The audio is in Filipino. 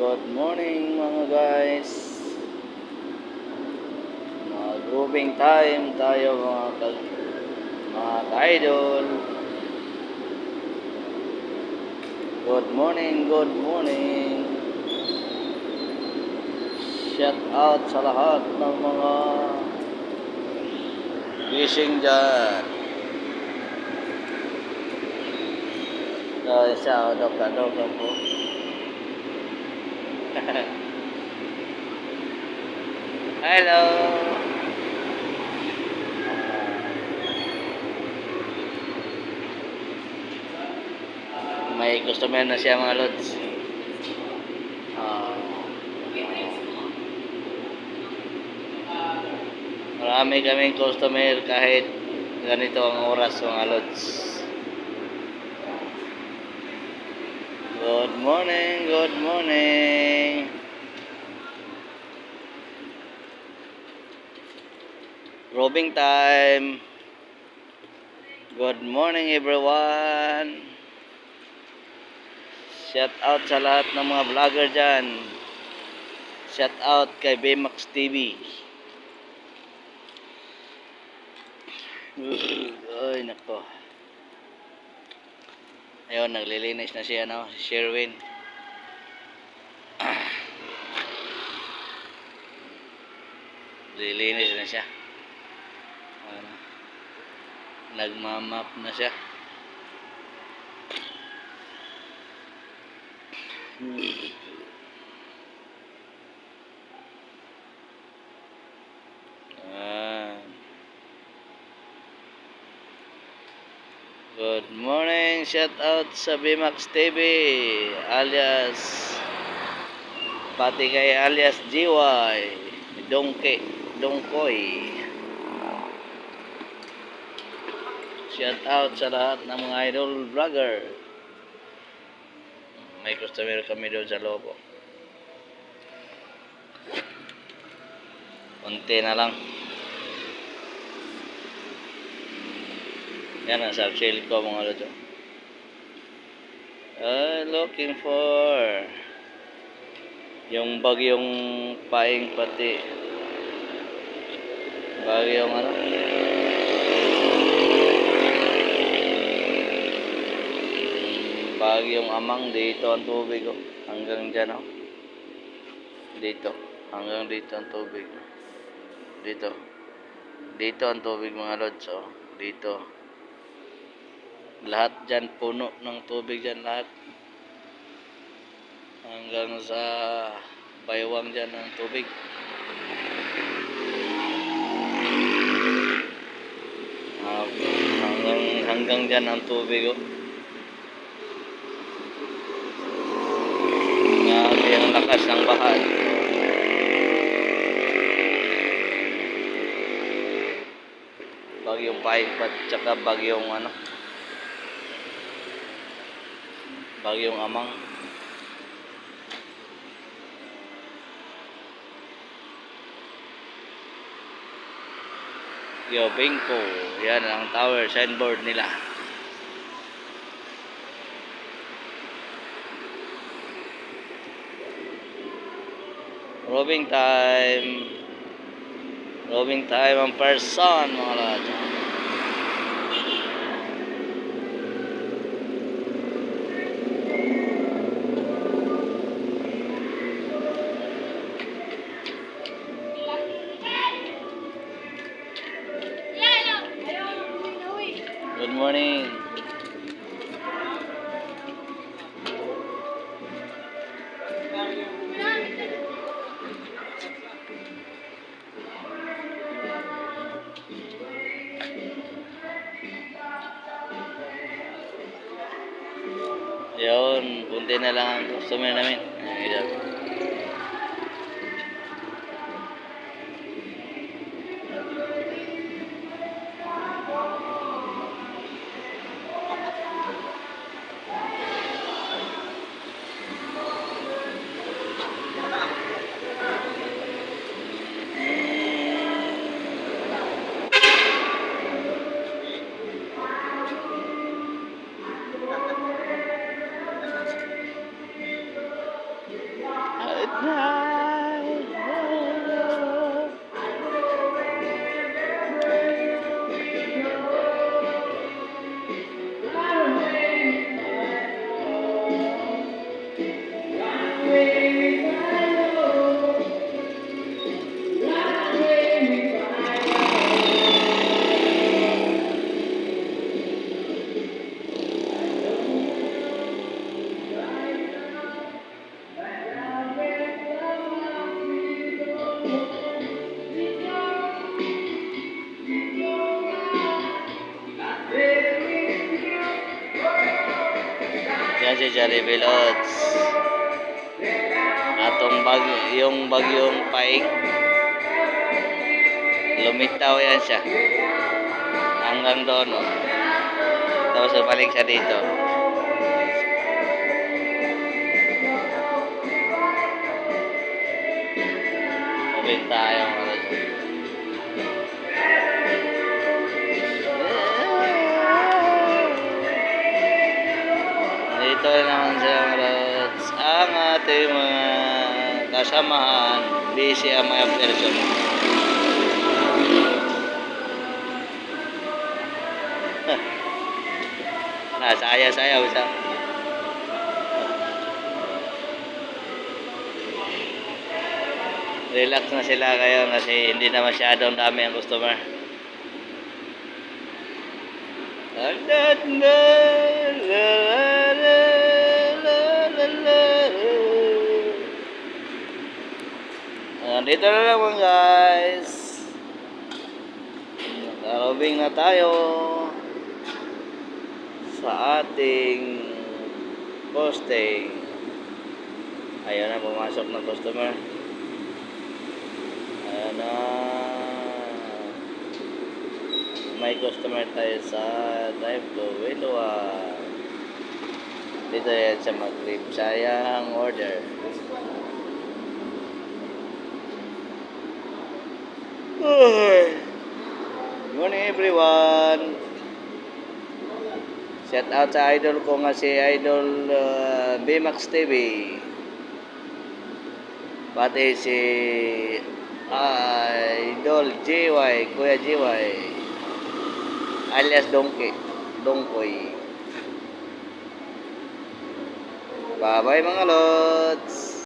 Good morning mga guys. Mag-grouping time tayo mga ka mga ka-idol. Good morning, good morning. Shout out sa lahat ng mga fishing dyan. So, isa, odok-odok po. Hello. May customer na siya mga lods. Ah. marami kaming customer kahit ganito ang oras mga lods. Good morning, good morning. Robing time. Good morning everyone. Shout out sa lahat ng mga vlogger dyan. Shout out kay Baymax TV. Ay, nako. Ayun, naglilinis na siya, no? Si Sherwin. Lilinis na siya. Ano? Nagmamap na siya. Ah. Good morning, shout out sa Bimax TV alias pati kay alias GY Dongke Dongkoy Shout out sa lahat ng mga idol vlogger. May customer kami doon sa loob oh. Konti na lang Yan ang subsale ko mga lodo. Ah, looking for yung bagyong paing pati bagyong ano bagyong amang dito ang tubig oh. hanggang dyan oh. dito hanggang dito ang tubig dito dito ang tubig mga lods oh. dito lahat dyan puno ng tubig dyan lahat. Hanggang sa baywang dyan ng tubig. Hanggang hanggang dyan ang tubig oh. Grabe ang lakas ng baha bagyong paing pat tsaka bagyong ano bagyong amang Yo, Bingko. Yan ang tower signboard nila. Robing time. Robing time ang person, mga lahat. Good morning. Yun, punti na lang ang customer namin. Ayan. Si Jollibee Lods. Atong bag, yung bagyong paik. Lumitaw yan siya. Hanggang doon, oh. Tapos balik siya dito. Mabin tayo ano Ang ating mga kasamahan. Busy ang mga person. Nasaya-sayaw siya. Relax na sila ngayon kasi hindi na masyadong dami ang customer. Ah, dito na naman guys. Nakarobing na tayo sa ating posting. Ayun na, pumasok ng customer. Ayun na. May customer tayo sa drive to Wilwa. Dito yan siya mag-leave. Sayang order. Good morning everyone. Shout out sa idol ko nga si Idol uh, Bimax TV. Pati si Idol JY, Kuya JY. Alias Donkey. Dongkoy. Bye-bye mga lods.